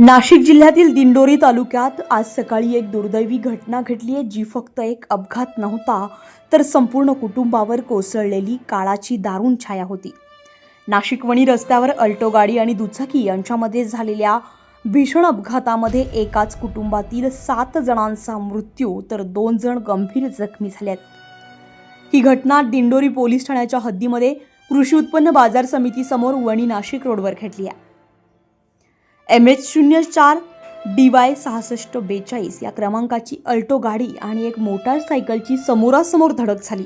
नाशिक जिल्ह्यातील दिंडोरी तालुक्यात आज सकाळी एक दुर्दैवी घटना घडली आहे जी फक्त एक अपघात नव्हता तर संपूर्ण कुटुंबावर कोसळलेली काळाची दारुण छाया होती. नाशिकवणी रस्त्यावर अल्टो गाडी आणि दुचाकी यांच्यामध्ये झालेल्या भीषण अपघातामध्ये एकाच कुटुंबातील सात जणांचा मृत्यू तर दोन जण गंभीर जखमी झाले आहेत. ही घटना दिंडोरी पोलीस ठाण्याच्या हद्दीमध्ये कृषी उत्पन्न बाजार समितीसमोर वणी नाशिक रोडवर घडली आहे. एम एच शून्य चार डी वाय सहासष्ट बेचाळीस या क्रमांकाची अल्टो गाडी आणि एक मोटारसायकलची समोरासमोर धडक झाली.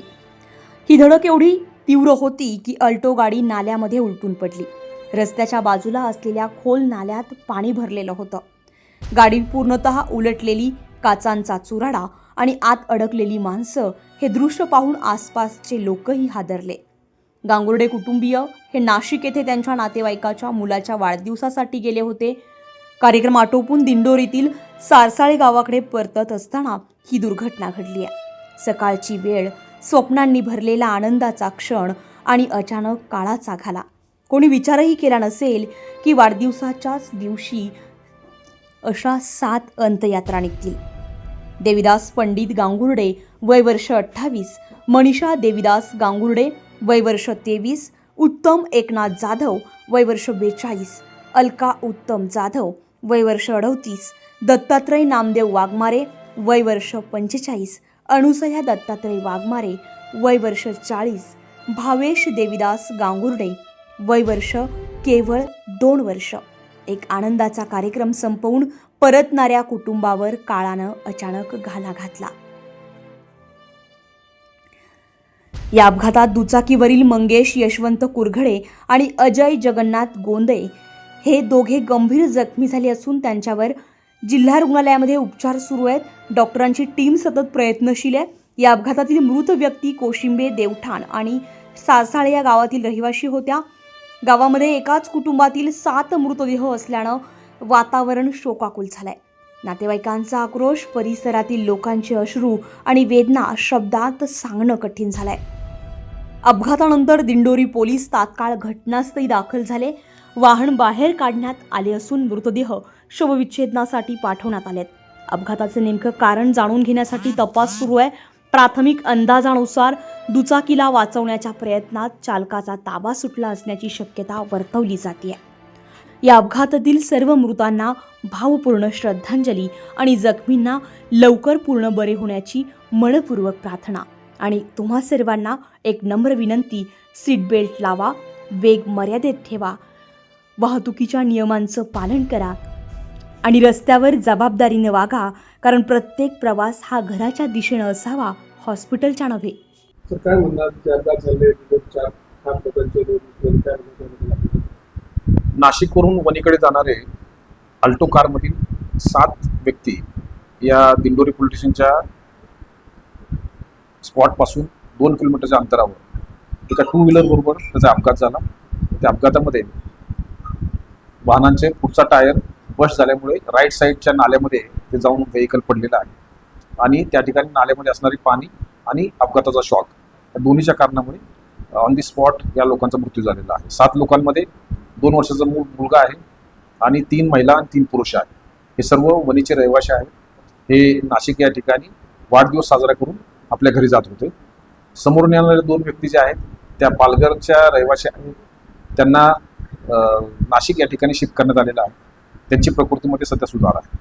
ही धडक एवढी तीव्र होती की अल्टो गाडी नाल्यामध्ये उलटून पडली. रस्त्याच्या बाजूला असलेल्या खोल नाल्यात पाणी भरलेलं होतं. गाडी पूर्णतः उलटलेली काचांचा चुराडा आणि आत अडकलेली माणसं हे दृश्य पाहून आसपासचे लोकही हादरले. गांगुर्डे कुटुंबीय हे नाशिक येथे त्यांच्या नातेवाईकाच्या मुलाच्या वाढदिवसासाठी गेले होते. कार्यक्रम आटोपून दिंडोरीतील सारसाळे गावाकडे परतत असताना ही दुर्घटना घडली आहे. सकाळची वेळ स्वप्नांनी भरलेला आनंदाचा क्षण आणि अचानक काळाचा घाला. कोणी विचारही केला नसेल की वाढदिवसाच्याच दिवशी अशा सात अंतयात्रा निघतील. देविदास पंडित गांगुर्डे वय वर्ष अठ्ठावीस मनीषा देविदास गांगुर्डे वय वर्ष तेवीस उत्तम एकनाथ जाधव वय वर्ष बेचाळीस अलका उत्तम जाधव वय वर्ष अडतीस दत्तात्रय नामदेव वाघमारे वय वर्ष पंचेचाळीस अनुसया दत्तात्रय वाघमारे वय वर्ष चाळीस भावेश देविदास गांगुर्डे वय वर्ष केवळ दोन वर्ष. एक आनंदाचा कार्यक्रम संपवून परतणाऱ्या कुटुंबावर काळानं अचानक घाला घातला. या अपघातात दुचाकीवरील मंगेश यशवंत कुरघडे आणि अजय जगन्नाथ गोंदे हे दोघे गंभीर जखमी झाले असून त्यांच्यावर जिल्हा रुग्णालयामध्ये उपचार सुरू आहेत. डॉक्टरांची टीम सतत प्रयत्नशील आहे. या अपघातातील मृत व्यक्ती कोशिंबे देवठाण आणि सासाळे या गावातील रहिवाशी होत्या. गावामध्ये एकाच कुटुंबातील सात मृतदेह असल्यानं वातावरण शोकाकुल झालंय. नातेवाईकांचा आक्रोश परिसरातील लोकांचे अश्रू आणि वेदना शब्दात सांगणं कठीण झालंय. अपघातानंतर दिंडोरी पोलीस तात्काळ घटनास्थळी दाखल झाले. वाहन बाहेर काढण्यात आले असून मृतदेह शवविच्छेदनासाठी पाठवण्यात आलेत. अपघाताचे नेमकं कारण जाणून घेण्यासाठी तपास सुरू आहे. प्राथमिक अंदाजानुसार दुचाकीला वाचवण्याच्या प्रयत्नात चालकाचा ताबा सुटला असण्याची शक्यता वर्तवली जाते. या अपघातातील सर्व मृतांना भावपूर्ण श्रद्धांजली आणि जखमींना लवकर पूर्ण बरे होण्याची मनपूर्वक प्रार्थना. आणि तुम्हा सर्वांना एक नम्र विनंती सीट बेल्ट लावा वेग मर्यादेत ठेवा. वाहतुकीच्या नियमांचं पालन करा आणि रस्त्यावर जबाबदारीने वागा कारण प्रत्येक प्रवास हा घराच्या दिशेनं असावा हॉस्पिटलच्या नव्हे. काय? नाशिकवरून वणीकडे जाणारे अल्टो कारमधील सात व्यक्ती या दिंडोरी पोलीस स्टेशनच्या स्पॉटपासून दोन किलोमीटरच्या अंतरावर. एका टू व्हीलरबरोबर त्याचा अपघात झाला. त्या अपघातामध्ये वाहनांचे पुढचा टायर बस झाल्यामुळे राईट साईडच्या नाल्यामध्ये ते जाऊन व्हेकल पडलेलं आहे. आणि त्या ठिकाणी नाल्यामध्ये असणारी पाणी आणि अपघाताचा शॉक या दोन्हीच्या कारणामुळे ऑन दी स्पॉट या लोकांचा मृत्यू झालेला आहे. सात लोकांमध्ये दोन वर्षाचा मूळ मुलगा आहे आणि तीन महिला आणि तीन पुरुष आहेत. हे सर्व वणीचे रहिवाशी आहेत. हे नाशिक या ठिकाणी वाढदिवस साजरा करून आपल्या घरी जात होते. समोरून येणारे दोन व्यक्ती जे आहेत त्या पालघरच्या रहिवाशी आहेत त्यांना नाशिक या ठिकाणी शिफ्ट करण्यात आलेलं आहे. त्यांची प्रकृतीमध्ये सध्या सुधार आहे.